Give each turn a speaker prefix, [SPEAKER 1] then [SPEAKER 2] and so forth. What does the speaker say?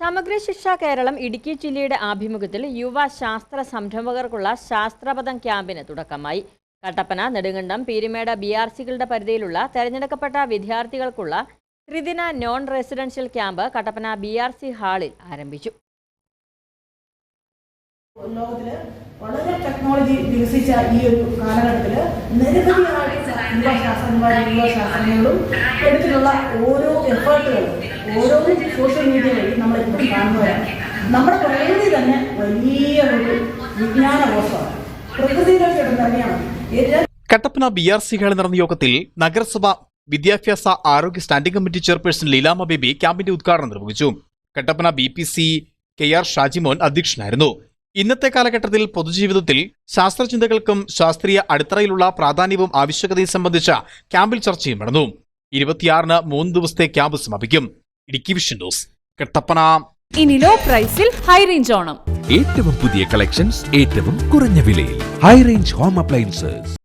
[SPEAKER 1] സമഗ്ര ശിക്ഷ കേരളം ഇടുക്കി ജില്ലയുടെ ആഭിമുഖ്യത്തിൽ യുവ ശാസ്ത്ര സംരംഭകർക്കുള്ള ശാസ്ത്രപദം ക്യാമ്പിന് തുടക്കമായി. കട്ടപ്പന നെടുങ്കണ്ടം പീരുമേട ബി ആർ സികളുടെ പരിധിയിലുള്ള തെരഞ്ഞെടുക്കപ്പെട്ട വിദ്യാർത്ഥികൾക്കുള്ള ത്രിദിന non residential camp Kattappana B R C ഹാളിൽ ആരംഭിച്ചു.
[SPEAKER 2] വളരെ ടെക്നോളജി വികസിച്ച ഈ ഒരു കാലഘട്ടത്തിൽ നിരവധി ശാസ്ത്രജ്ഞകളും എടുത്തിട്ടുള്ള ഓരോ എഫേർട്ടുകളും ഓരോന്നും സോഷ്യൽ മീഡിയ നമ്മളിപ്പോൾ കാണുന്നവരാണ്. നമ്മുടെ പ്രകൃതി തന്നെ വലിയ ഒരു വിജ്ഞാന കോശമാണ് ഇറങ്ങിയാൽ
[SPEAKER 3] കട്ടപ്പന ബി ആർ സി ഹാളിൽ നടന്ന യോഗത്തിൽ നഗരസഭ വിദ്യാഭ്യാസ ആരോഗ്യ standing committee chairperson Leelamma Baby ക്യാമ്പിന്റെ ഉദ്ഘാടനം നിർവഹിച്ചു. Kattappana B P C K R Shajimon അധ്യക്ഷനായിരുന്നു. ഇന്നത്തെ കാലഘട്ടത്തിൽ പൊതുജീവിതത്തിൽ ശാസ്ത്രചിന്തകൾക്കും ശാസ്ത്രീയ അടിത്തറയിലുള്ള പ്രാധാന്യവും ആവശ്യകതയും സംബന്ധിച്ച ക്യാമ്പിൽ ചർച്ചയും നടന്നു. ഇരുപത്തിയാറിന് മൂന്ന് ദിവസത്തെ ക്യാമ്പ് സമാപിക്കും. Idukki vision news Kattappana.
[SPEAKER 4] ഇനി ലോ പ്രൈസിൽ ഹൈ റേഞ്ച് ഓണം.
[SPEAKER 5] ഏറ്റവും പുതിയ കളക്ഷൻസ് ഏറ്റവും കുറഞ്ഞ വിലയിൽ. High range home appliances